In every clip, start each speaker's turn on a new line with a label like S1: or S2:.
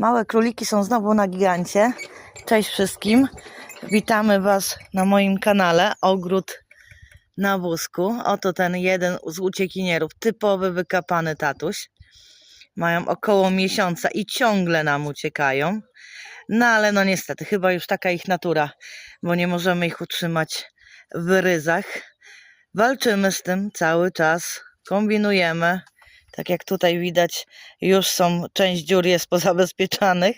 S1: Małe króliki są znowu na gigancie. Cześć wszystkim. Witamy Was na moim kanale Ogród na wózku. Oto ten jeden z uciekinierów, typowy wykapany tatuś. Mają około miesiąca i ciągle nam uciekają. No ale no niestety, chyba już taka ich natura, bo nie możemy ich utrzymać w ryzach. Walczymy z tym cały czas, kombinujemy. Tak jak tutaj widać, już są, część dziur jest pozabezpieczanych,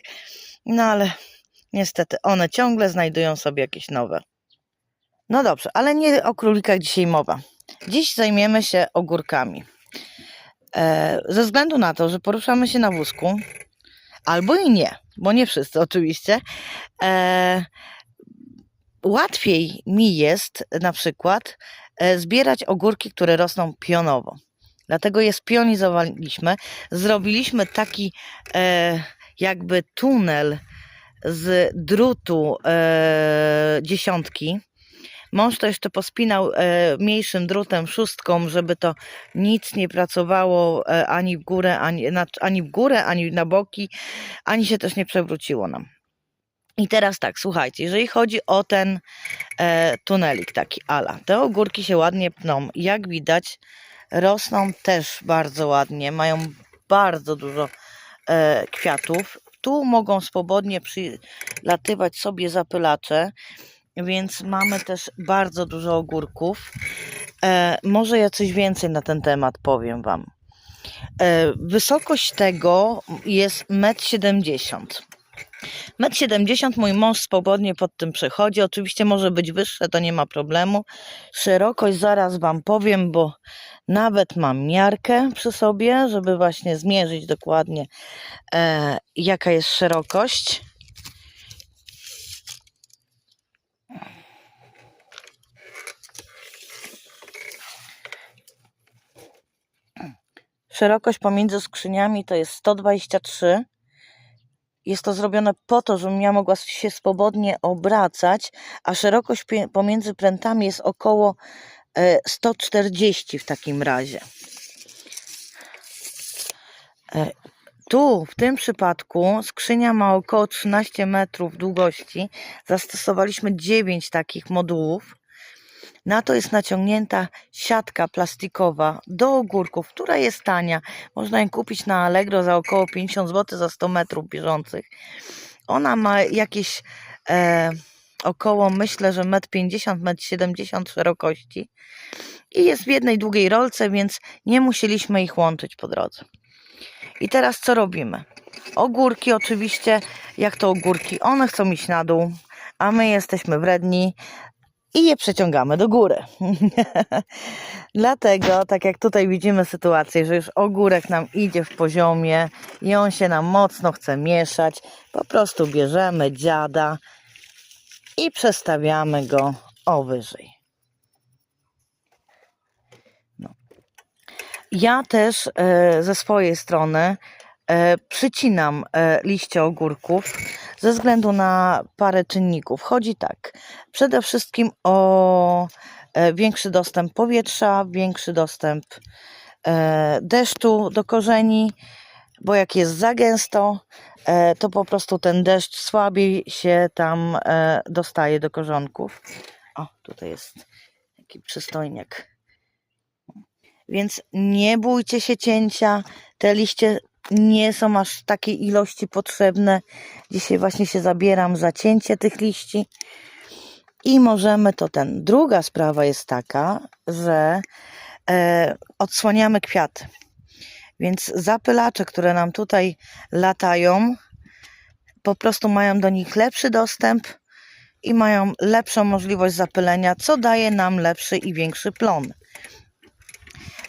S1: no ale niestety one ciągle znajdują sobie jakieś nowe. No dobrze, ale nie o królikach dzisiaj mowa. Dziś zajmiemy się ogórkami. E, ze względu na to, że poruszamy się na wózku, albo i nie, bo nie wszyscy oczywiście, e, łatwiej mi jest na przykład e, zbierać ogórki, które rosną pionowo. Dlatego je spionizowaliśmy. Zrobiliśmy taki e, jakby tunel z drutu e, dziesiątki. Mąż to jeszcze pospinał e, mniejszym drutem, szóstką, żeby to nic nie pracowało e, ani w górę, ani, na, ani w górę, ani na boki, ani się też nie przewróciło nam. I teraz tak, słuchajcie, jeżeli chodzi o ten e, tunelik taki ala, te ogórki się ładnie pną. Jak widać, rosną też bardzo ładnie, mają bardzo dużo e, kwiatów. Tu mogą swobodnie przylatywać sobie zapylacze, więc mamy też bardzo dużo ogórków. E, może ja coś więcej na ten temat powiem Wam. E, wysokość tego jest 1,70 m. 1,70 m mój mąż swobodnie pod tym przechodzi. Oczywiście może być wyższe, to nie ma problemu. Szerokość zaraz Wam powiem, bo nawet mam miarkę przy sobie, żeby właśnie zmierzyć dokładnie e, jaka jest szerokość. Szerokość pomiędzy skrzyniami to jest 123 jest to zrobione po to, żebym ja mogła się swobodnie obracać, a szerokość pomiędzy prętami jest około e, 140 w takim razie. E, Tu, w tym przypadku, skrzynia ma około 13 metrów długości. Zastosowaliśmy 9 takich modułów. Na to jest naciągnięta siatka plastikowa do ogórków, która jest tania. Można ją kupić na Allegro za około 50 zł za 100 metrów bieżących. Ona ma jakieś e, około, myślę, że 1,50 m, 1,70 m szerokości i jest w jednej długiej rolce, więc nie musieliśmy ich łączyć po drodze. I teraz co robimy? Ogórki oczywiście, jak to ogórki, one chcą iść na dół, a my jesteśmy wredni, i je przeciągamy do góry. Dlatego, tak jak tutaj widzimy sytuację, że już ogórek nam idzie w poziomie i on się nam mocno chce mieszać, po prostu bierzemy dziada i przestawiamy go o wyżej. No. Ja też e, ze swojej strony przycinam e, liście ogórków ze względu na parę czynników. Chodzi tak, przede wszystkim o e, większy dostęp powietrza, większy dostęp e, deszczu do korzeni, bo jak jest za gęsto, e, to po prostu ten deszcz słabiej się tam e, dostaje do korzonków. O, tutaj jest taki przystojniak. Więc nie bójcie się cięcia. Te liście nie są aż takiej ilości potrzebne. Dzisiaj właśnie się zabieram za cięcie tych liści. I możemy to ten. Druga sprawa jest taka, że e, odsłaniamy kwiaty. Więc zapylacze, które nam tutaj latają, po prostu mają do nich lepszy dostęp i mają lepszą możliwość zapylenia, co daje nam lepszy i większy plon.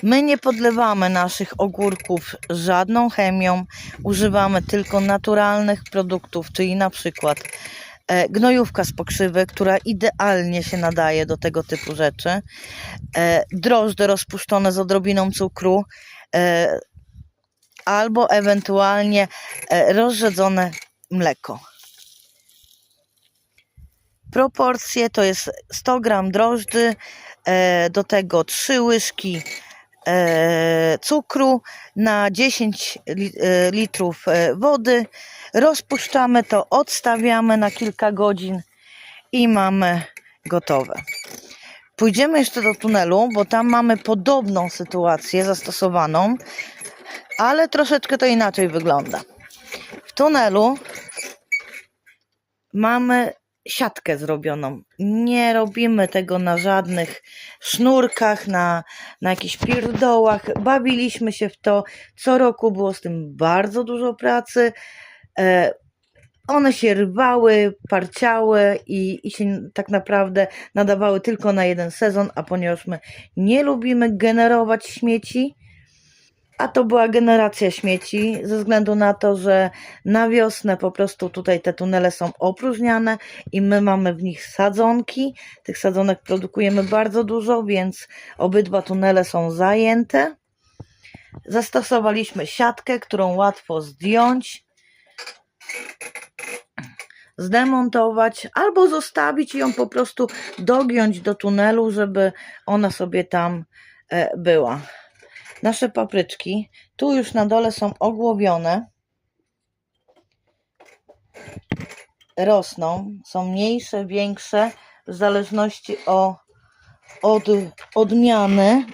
S1: My nie podlewamy naszych ogórków żadną chemią, używamy tylko naturalnych produktów, czyli na przykład e, gnojówka z pokrzywy, która idealnie się nadaje do tego typu rzeczy, e, drożdże rozpuszczone z odrobiną cukru, e, albo ewentualnie rozrzedzone mleko. Proporcje to jest 100 gram drożdży, do tego 3 łyżki cukru, na 10 li, e, litrów e, wody. Rozpuszczamy to, odstawiamy na kilka godzin i mamy gotowe. Pójdziemy jeszcze do tunelu, bo tam mamy podobną sytuację zastosowaną, ale troszeczkę to inaczej wygląda. W tunelu mamy siatkę zrobioną. Nie robimy tego na żadnych sznurkach, na, na jakichś pierdołach. Bawiliśmy się w to. Co roku było z tym bardzo dużo pracy. E, one się rwały, parciały i, i się tak naprawdę nadawały tylko na jeden sezon, a ponieważ my nie lubimy generować śmieci, a to była generacja śmieci, ze względu na to, że na wiosnę po prostu tutaj te tunele są opróżniane i my mamy w nich sadzonki. Tych sadzonek produkujemy bardzo dużo, więc obydwa tunele są zajęte. Zastosowaliśmy siatkę, którą łatwo zdjąć, zdemontować albo zostawić i ją po prostu dogiąć do tunelu, żeby ona sobie tam e, była nasze papryczki. Tu już na dole są ogłowione. Rosną, są mniejsze, większe, w zależności o, od odmiany.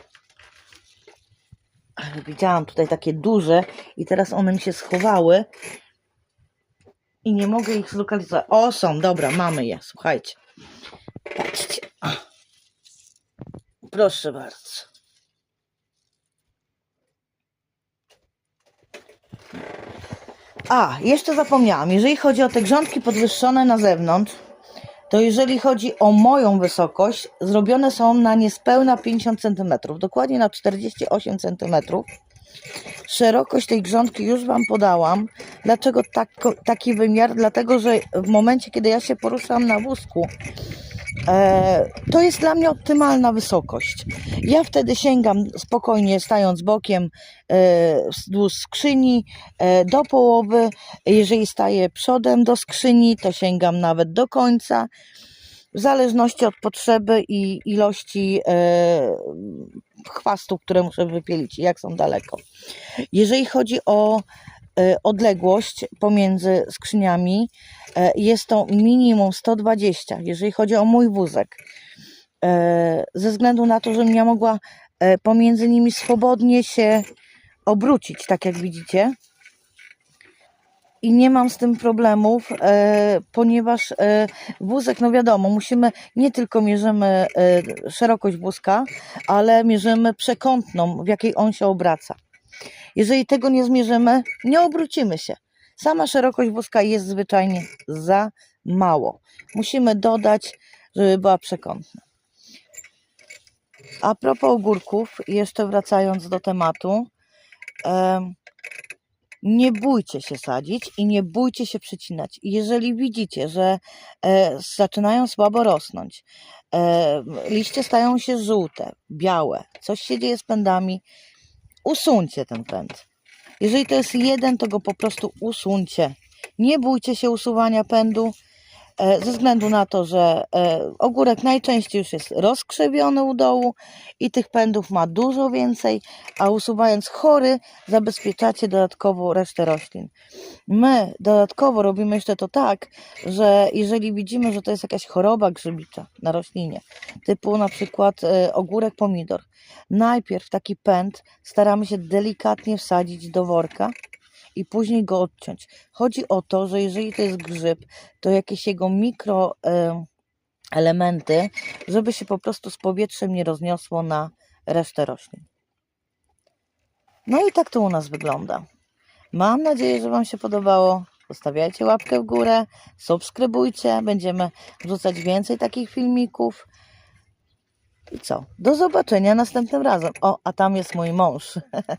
S1: Widziałam tutaj takie duże i teraz one mi się schowały i nie mogę ich zlokalizować. O, są, dobra, mamy je, słuchajcie. Patrzcie. Proszę bardzo. A, jeszcze zapomniałam, jeżeli chodzi o te grządki podwyższone na zewnątrz, to jeżeli chodzi o moją wysokość, zrobione są na niespełna 50 cm, dokładnie na 48 cm. Szerokość tej grządki już Wam podałam. Dlaczego tak, taki wymiar? Dlatego, że w momencie, kiedy ja się poruszam na wózku, to jest dla mnie optymalna wysokość. Ja wtedy sięgam spokojnie, stając bokiem e, wzdłuż skrzyni e, do połowy. Jeżeli staję przodem do skrzyni, to sięgam nawet do końca. W zależności od potrzeby i ilości e, chwastu, które muszę wypielić, jak są daleko. Jeżeli chodzi o e, odległość pomiędzy skrzyniami, e, jest to minimum 120, jeżeli chodzi o mój wózek. E, Ze względu na to, żebym ja mogła e, pomiędzy nimi swobodnie się obrócić, tak jak widzicie. I nie mam z tym problemów, e, ponieważ e, wózek, no wiadomo, musimy, nie tylko mierzymy e, szerokość wózka, ale mierzymy przekątną, w jakiej on się obraca. Jeżeli tego nie zmierzymy, nie obrócimy się. Sama szerokość wózka jest zwyczajnie za mało. Musimy dodać, żeby była przekątna. A propos ogórków, jeszcze wracając do tematu, em, nie bójcie się sadzić i nie bójcie się przycinać. Jeżeli widzicie, że e, zaczynają słabo rosnąć, e, liście stają się żółte, białe, coś się dzieje z pędami, usuńcie ten pęd. Jeżeli to jest jeden, to go po prostu usuńcie. Nie bójcie się usuwania pędu, ze względu na to, że e, ogórek najczęściej już jest rozkrzewiony u dołu i tych pędów ma dużo więcej, a usuwając chory zabezpieczacie dodatkowo resztę roślin. My dodatkowo robimy jeszcze to tak, że jeżeli widzimy, że to jest jakaś choroba grzybicza na roślinie, typu na przykład e, ogórek pomidor, najpierw taki pęd staramy się delikatnie wsadzić do worka i później go odciąć. Chodzi o to, że jeżeli to jest grzyb, to jakieś jego mikro e, elementy, żeby się po prostu z powietrzem nie rozniosło na resztę roślin. No i tak to u nas wygląda. Mam nadzieję, że Wam się podobało. Zostawiajcie łapkę w górę, subskrybujcie, będziemy wrzucać więcej takich filmików. I co? Do zobaczenia następnym razem. O, a tam jest mój mąż.